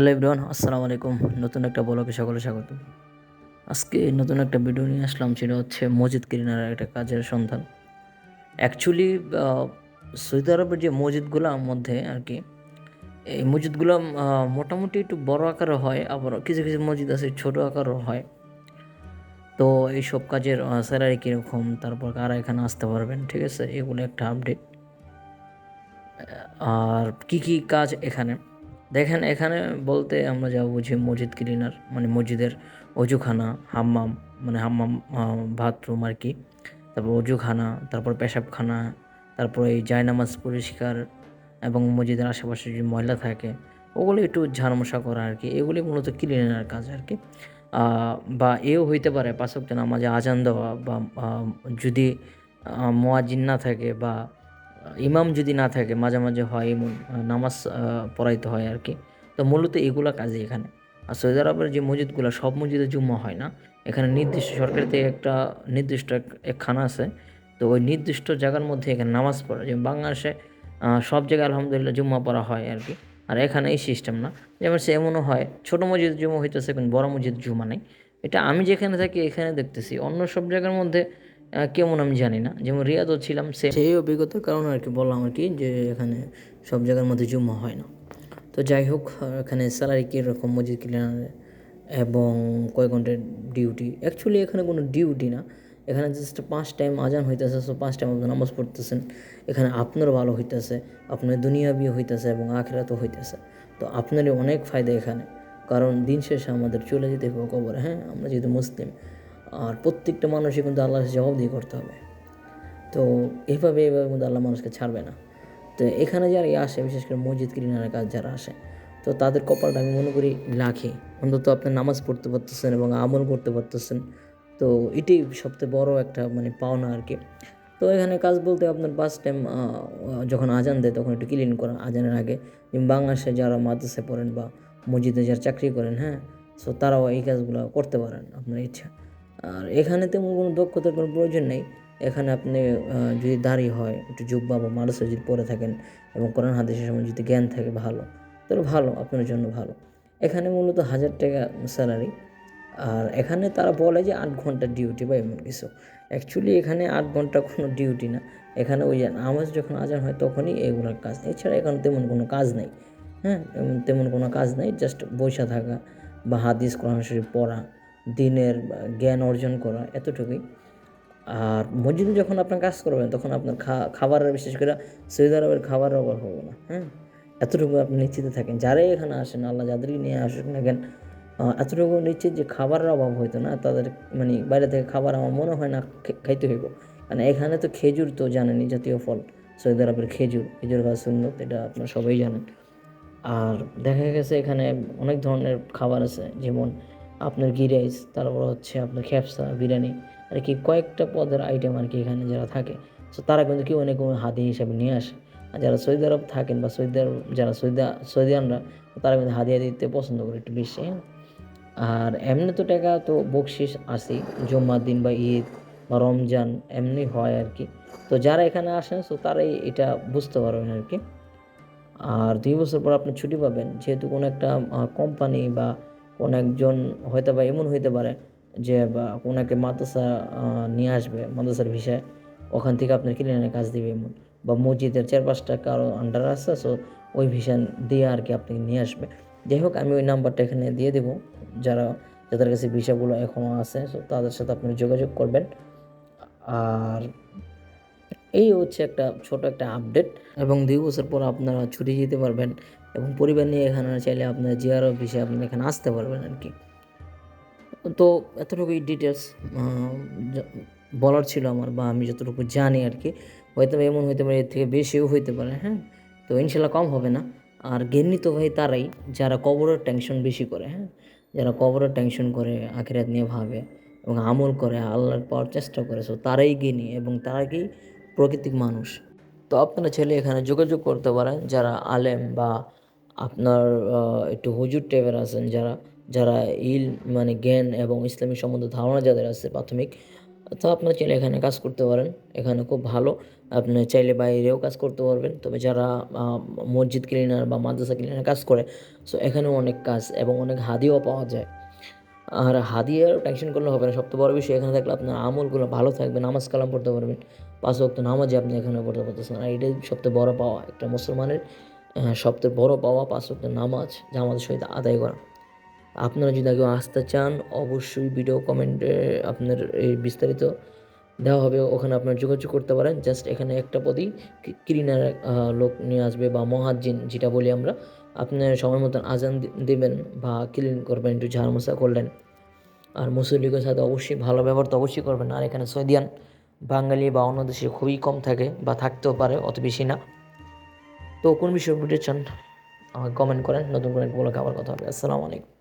Hello everyone, আসসালামু আলাইকুম। নতুন একটা ব্লগে সকলে স্বাগত। আজকে নতুন একটা ভিডিও নিয়ে আসলাম, সেটা হচ্ছে মসজিদ কিরিনার একটা কাজের সন্ধান। অ্যাকচুয়ালি সৌদি আরবের যে মসজিদগুলোর মধ্যে আর কি এই মসজিদগুলো মোটামুটি একটু বড় আকারে হয়, আবার কিছু কিছু মসজিদ আছে ছোট আকারও হয়। তো এই সব কাজের স্যালারি কীরকম, তারপর কারা এখানে আসতে পারবেন, ঠিক আছে? এগুলো একটা আপডেট আর কি কি কাজ এখানে? দেখেন এখানে বলতে আমরা যা বুঝি মসজিদ ক্লিনার মানে মসজিদের অজুখানা, হাম্মাম মানে হাম্মাম বাথরুম আর কি। তারপর অজুখানা, তারপর পেশাবখানা, তারপর এই জায়নামাজ পরিষ্কার এবং মসজিদের আশেপাশে যে ময়লা থাকে, ওগুলো একটু ঝাড়মশা করা আর কি। এগুলি মূলত ক্লিনার কাজ আর কি। বা এও হইতে পারে পাশক্ত নামাজে আজান দেওয়া বা যদি মোয়াজিন না থাকে বা ইমাম যদি না থাকে, মাঝে মাঝে হয় এমন নামাজ পড়াইতে হয় আর কি। তো মূলত এগুলা কাজে এখানে। আর সৌদি আরবের যে মসজিদগুলো, সব মসজিদে জুম্মা হয় না। এখানে নির্দিষ্ট সরকার থেকে একটা নির্দিষ্ট এক- খানা আছে। তো ওই নির্দিষ্ট জায়গার মধ্যে এখানে নামাজ পড়া। যেমন বাংলাদেশে সব জায়গায় আলহামদুলিল্লাহ জুম্মা পড়া হয় আর কি। আর এখানে এই সিস্টেম না। যেমন সে এমনও হয়, ছোটো মসজিদ জুম্মা হইতেছে, কিন্তু বড় মসজিদ জুম্মা নেই। এটা আমি যেখানে থাকি, এখানে দেখতেছি। অন্য সব জায়গার মধ্যে কেমন আমি জানি না। যেমন রিয়াদও ছিলাম সেই অভিজ্ঞতার কারণে আর কি বললাম আর কি যে এখানে সব জায়গার মধ্যে জুম্মা হয় না। তো যাই হোক, এখানে স্যালারি কীরকম মসজিদ ক্লিনারে এবং কয় ঘণ্টার ডিউটি অ্যাকচুয়ালি এখানে কোনো ডিউটি না। এখানে জাস্ট পাঁচ টাইম আজান হইতেছে সো পাঁচ টাইম আপনি নামাজ পড়তেছেন। এখানে আপনারও ভালো হইতেছে, আপনার দুনিয়া বিয়ে হইতেছে এবং আখেরাতও হইতেছে। তো আপনারই অনেক ফায়দা এখানে। কারণ দিন শেষে আমাদের চলে যেতে হবে কবরে হ্যাঁ? আমরা যেহেতু মুসলিম আর প্রত্যেকটা মানুষই কিন্তু আল্লাহর জবাব দিয়ে করতে হবে। তো এইভাবে এইভাবে কিন্তু আল্লাহ মানুষকে ছাড়বে না। তো এখানে যারা আসে, বিশেষ করে মসজিদ ক্লিনারের কাজ যারা আসে, তো তাদের কপালটা আমি মনে করি লাখে। অন্তত আপনি নামাজ পড়তে পারতেছেন এবং আমল করতে পারতেছেন। তো এটাই সবচেয়ে বড় একটা মানে পাওনা আর কি। তো এখানে কাজ বলতে আপনার বাস টাইম যখন আজান দেয়, তখন একটু ক্লিন করা আজানের আগে। বাংলাদেশে যারা মাদ্রাসে পড়েন বা মসজিদে যারা চাকরি করেন হ্যাঁ? সো তারাও এই কাজগুলো করতে পারেন, আপনার ইচ্ছা। আর এখানে তেমন কোনো দক্ষতার কোনো প্রয়োজন নেই। এখানে আপনি যদি দাঁড়িয়ে হয়, একটু জুব্বা বা মাদ্রাসা যদি পড়ে থাকেন এবং কোরআন হাদিসের সময় যদি জ্ঞান থাকে, ভালো। তাহলে ভালো, আপনার জন্য ভালো। এখানে মূলত হাজার টাকা স্যালারি আর এখানে তারা বলে যে আট ঘণ্টা ডিউটি বা এমন কিছু। অ্যাকচুয়ালি এখানে আট ঘণ্টা কোনো ডিউটি না। এখানে ওই নামাজ যখন আজান হয়, তখনই এগুলোর কাজ। এছাড়া এখানে তেমন কোনো কাজ নেই। হ্যাঁ তেমন কোনো কাজ নেই জাস্ট বসে থাকা বা হাদিস, কোরআন শরীফ পড়া। দিনের জ্ঞান অর্জন করা এতটুকুই। আর মসজিদে যখন আপনার কাজ করবেন, তখন আপনার খা- খাবারের বিশেষ করে সৌদি আরবের খাবারের অভাব হবে না হ্যাঁ? এতটুকু আপনি নিশ্চিত থাকেন। যারাই এখানে আসেন, আল্লাহ যাদেরই নিয়ে আসুক না কেন এতটুকু নিশ্চিত যে খাবারের অভাব হইতো না, তাদের মানে বাইরে থেকে খাবার আমার মনে হয় না খাইতে হইব। কারণ এখানে তো খেজুর তো জানেনই, জাতীয় ফল সৌদি আরবের খেজুর খেজুর গাছ সুন্নত, এটা আপনারা সবাই জানেন। আর দেখা গেছে এখানে অনেক ধরনের খাবার আছে, যেমন আপনার গি রাইস তারপর হচ্ছে আপনার খেপসা, বিরিয়ানি, আর কি কয়েকটা পদের আইটেম আর কি এখানে যারা থাকে। সো তারা কিন্তু কেউ অনেক হাদি হিসাবে নিয়ে আসে। আর যারা সৌদি আরব থাকেন বা সৌদি আরব, যারা সৌদি, সৌদিয়ানরা, তারা কিন্তু হাদিয়া দিতে পছন্দ করে একটু বেশি। আর এমনি তো টাকা তো বকশিস আসেই জুম্মার দিন বা ঈদ বা রমজান, এমনি হয় আর কি। তো যারা এখানে আসেন তো তারাই এটা বুঝতে পারবেন আর কি। আর দুই বছর পর আপনি ছুটি পাবেন, যেহেতু কোনো একটা কোম্পানি বা কোনো একজন হয়তো বা এমন হইতে পারে যে বা কোনো মাদ্রাসা নিয়ে আসবে মাদ্রাসার ভিসায় ওখান থেকে আপনার ক্লিনারের কাজ দিবে এমন। বা মসজিদের চার পাঁচটা কারও আন্ডার আছে সো ওই ভিসা দিয়ে আর কি আপনাকে নিয়ে আসবে। যাই হোক, আমি ওই নাম্বারটা এখানে দিয়ে দেবো। যারা, যাদের কাছে ভিসাগুলো এখনও আছে সো তাদের সাথে আপনি যোগাযোগ করবেন। আর এই হচ্ছে একটা ছোট একটা আপডেট এবং দুই বছর পর আপনারা ছুটি যেতে পারবেন এবং পরিবার নিয়ে এখানে চাইলে আপনার জিআর অফিসে আপনি এখানে আসতে পারবেন আর কি তো এতটুকুই ডিটেলস বলার ছিল আমার বা আমি যতটুকু জানি আর কি হয়তো এমন হইতে পারে, এর থেকে বেশিও হইতে পারে হ্যাঁ? তো ইনশাল্লাহ কম হবে না। আর জ্ঞানী তো ভাই তারাই, যারা কবরের টেনশন বেশি করে হ্যাঁ? যারা কবরের টেনশন করে, আখেরাত নিয়ে ভাবে এবং আমল করে, আল্লাহর পাওয়ার চেষ্টা করে সো তারাই জ্ঞানী এবং তারা কি প্রকৃতিক মানুষ। তো আপনারা ছেলে এখানে যোগাযোগ করতে পারেন যারা আলেম বা আপনার একটু হুজুর টাইপের আছেন যারা যারা ইল মানে জ্ঞান এবং ইসলামী সম্বন্ধে ধারণা যাদের আছে প্রাথমিক, তো আপনারা চাইলে এখানে কাজ করতে পারেন। এখানে খুব ভালো। আপনি চাইলে বাইরেও কাজ করতে পারবেন। তবে যারা মসজিদ ক্লিনার বা মাদ্রাসা ক্লিনার কাজ করে সো এখানেও অনেক কাজ এবং অনেক হাদিও পাওয়া যায়। আর হাদিয়ার টেনশন করলে হবে না। সবচেয়ে বড় বিষয় এখানে থাকলে আপনার আমলগুলো ভালো থাকবে, নামাজ কালাম পড়তে পারবেন। পাঁচ ওয়াক্ত নামাজে আপনি এখানে পড়তে পারতেছেন আর এটাই সবচেয়ে বড় পাওয়া। একটা মুসলমানের আহ, সবচেয়ে বড় পাওয়া পাঁচ ওয়াক্ত নামাজ জামাতের সহিত আদায় করা। আপনারা যদি কেউ আসতে চান অবশ্যই ভিডিও কমেন্টে আপনার এই বিস্তারিত দেওয়া হবে। ওখানে আপনার যোগাযোগ করতে পারেন। জাস্ট এখানে একটা পদই ক্লিনার লোক নিয়ে আসবে বা মহাজিন যেটা বলি আমরা আপনার সময় মতন আজান দিবেন বা ক্লিন করবেন একটু ঝাড় মশা করলেন। আর মুসল্লিদের সাথে অবশ্যই ভালো ব্যবহার তো অবশ্যই করবেন। আর এখানে সৌদিয়ান বাঙালি বা অন্য দেশে খুবই কম থাকে বা থাকতেও পারে, অত বেশি না। তো কোন বিষয়ে ভিডিও চান, আমাকে কমেন্ট করেন। নতুন করে বলে খাবার কথা হবে। আসসালামু আলাইকুম।